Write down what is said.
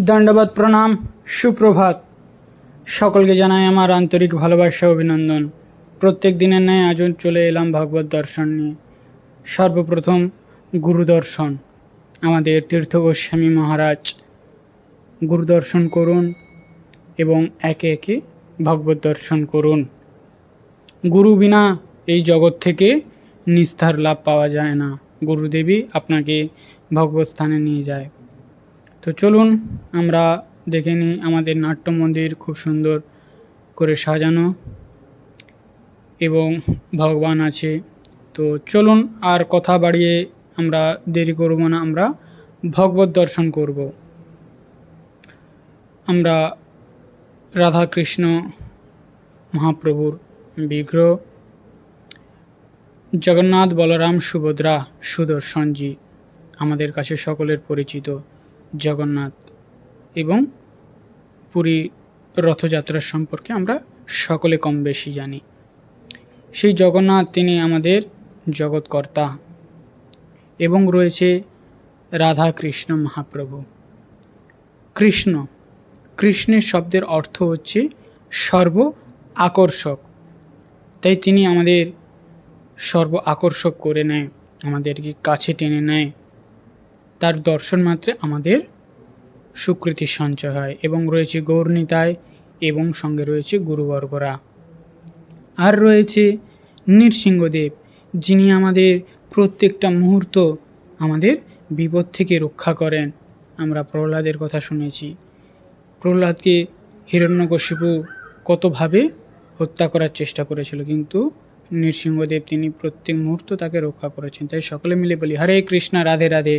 দণ্ডবাদ প্রণাম, সুপ্রভাত। সকলকে জানাই আমার আন্তরিক ভালোবাসা, অভিনন্দন। প্রত্যেক দিনের ন্যায় আজও চলে এলাম ভগবত দর্শন নিয়ে। সর্বপ্রথম গুরু দর্শন। আমাদের তীর্থ গোস্বামী মহারাজ গুরু দর্শন করুন এবং একে একে ভগবত দর্শন করুন। গুরু বিনা এই জগৎ থেকে নিস্তার লাভ পাওয়া যায় না। গুরুদেবী আপনাকে ভগবত স্থানে নিয়ে যায়। তো চলুন আমরা দেখে নিই আমাদের নাট্য মন্দির খুব সুন্দর করে সাজানো এবং ভগবান আছে। তো চলুন আর কথা বাড়িয়ে আমরা দেরি করব না, আমরা ভগবত দর্শন করব। আমরা রাধাকৃষ্ণ মহাপ্রভুর বিগ্রহ, জগন্নাথ বলরাম সুভদ্রা সুদর্শনজি, আমাদের কাছে সকলের পরিচিত। জগন্নাথ এবং পুরী রথযাত্রার সম্পর্কে আমরা সকলে কম বেশি জানি। সেই জগন্নাথ তিনি আমাদের জগৎকর্তা এবং রয়েছে রাধা কৃষ্ণ মহাপ্রভু। কৃষ্ণ, কৃষ্ণের শব্দের অর্থ হচ্ছে সর্ব আকর্ষক। তাই তিনি আমাদের সর্ব আকর্ষক করে নেয়, আমাদেরকে কাছে টেনে নেয়। তার দর্শন মাত্রে আমাদের সুকৃতির সঞ্চয় হয় এবং রয়েছে গৌরনীতায় এবং সঙ্গে রয়েছে গুরুবর্গরা। আর রয়েছে নৃসিংহদেব, যিনি আমাদের প্রত্যেকটা মুহূর্ত আমাদের বিপদ থেকে রক্ষা করেন। আমরা প্রহ্লাদের কথা শুনেছি। প্রহ্লাদকে হিরণ্যকশিপু কতভাবে হত্যা করার চেষ্টা করেছিল, কিন্তু নৃসিংহদেব তিনি প্রত্যেক মুহূর্ত তাকে রক্ষা করেছেন। তাই সকলে মিলে বলি, হরে কৃষ্ণ, রাধে রাধে।